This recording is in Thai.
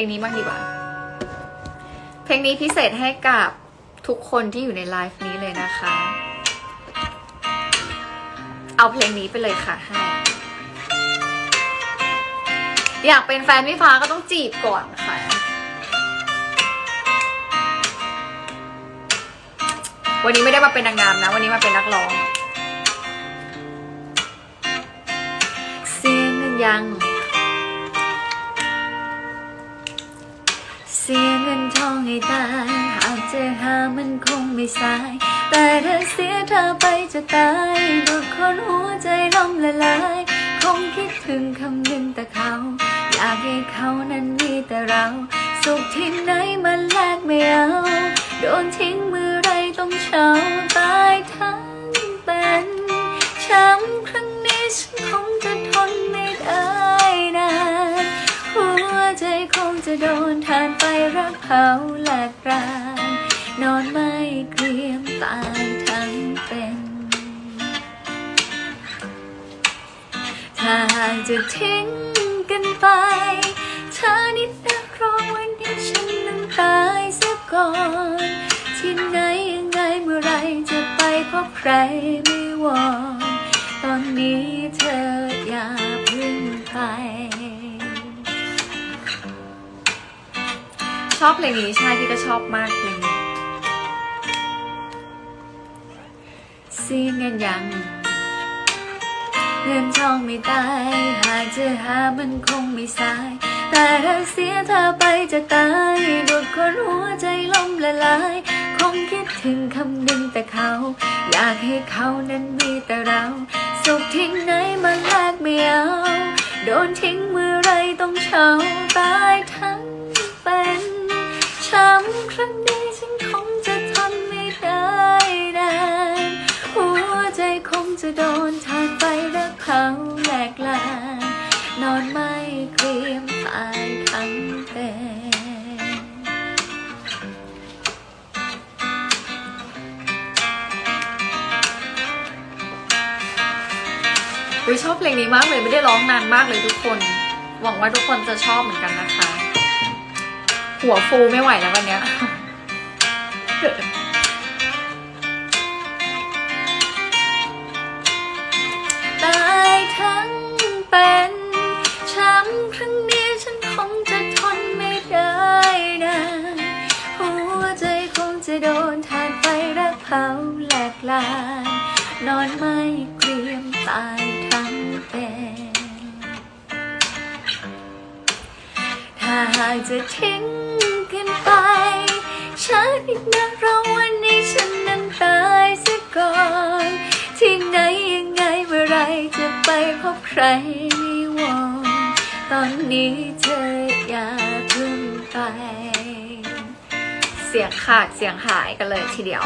ลงนี้บ้างดีกว่า เพลงนี้พิเศษให้กับทุกคนที่อยู่ในไลฟ์นี้เลยนะคะ เอาเพลงนี้ไปเลยค่ะให้ อยากเป็นแฟนพี่ฟ้าก็ต้องจีบก่อนค่ะ วันนี้ไม่ได้มาเป็นนางงามนะ วันนี้มาเป็นนักร้อง เสียเงินยัง สียเงินทองให้ตายหากจะหามันคงไม่สาย แต่ถ้าเสียเธอไปจะตายดูคนหัวใจล่มละลาย คงคิดถึงคำหนึ่งแต่เขา อยากให้เขานั้นมีแต่เรา สุขที่ไหนมันแลกไม่เอา โดนทิ้งมือไรต้องเช้าตายทั้ง จะโดนทานไปรักเผาแหลกรานนอนไม่เกรียมตายทั้งเป็น ถ้าหากจะทิ้งกันไปเธอนิดนักรองวันที่ฉันนั้นตายเสียก่อนที่ไหนยังไงเมื่อไรจะไปพบใครไม่วอนตอนนี้เธออย่าพึ่งไป ชอบเพลงนี้ใช่พี่ก็ชอบมากเพลงนี้เสียงเงินยังเงินทองไม่ตายหากจะหามันคงไม่สาย แต่ถ้าเสียเธอไปจะตายดูดคนหัวใจล่มละลาย คงคิดถึงคำหนึ่งแต่เขา อยากให้เขานั้นมีแต่เรา สุขทิ้งไหนมาแลกไม่เอาโดนทิ้งเมื่อไรต้องเฉาตายทั้งเป็น ช้ำครั้งนี้ฉันคงจะทนไม่ได้นานหัวใจคงจะโดนทานไฟและเผาแหลกลานนอนไม่เกรียมตายทั้งเป็นวิชอบเพลงนี้มากเลยไม่ได้ร้องนานมากเลยทุกคน หวังว่าทุกคนจะชอบเหมือนกันนะคะ หัวฟูไม่ไหวแล้ววันเนี้ยตายทั้งเป็นช้ำครั้งนี้ฉันคงจะทนไม่ได้นะหัวใจคงจะโดนทานไฟรักเผาแหลกลานนอนไม่เกรียมตายทั้งเป็นถ้าหากจะทิ้ง อีกนักร้องวันนี้ฉันนั้นตายซะก่อน ที่ไหนยังไงเมื่อไรจะไปพบใครไม่วอนตอนนี้เธออย่าเพึ่งไป เสียงขาดเสียงหายกันเลยทีเดียว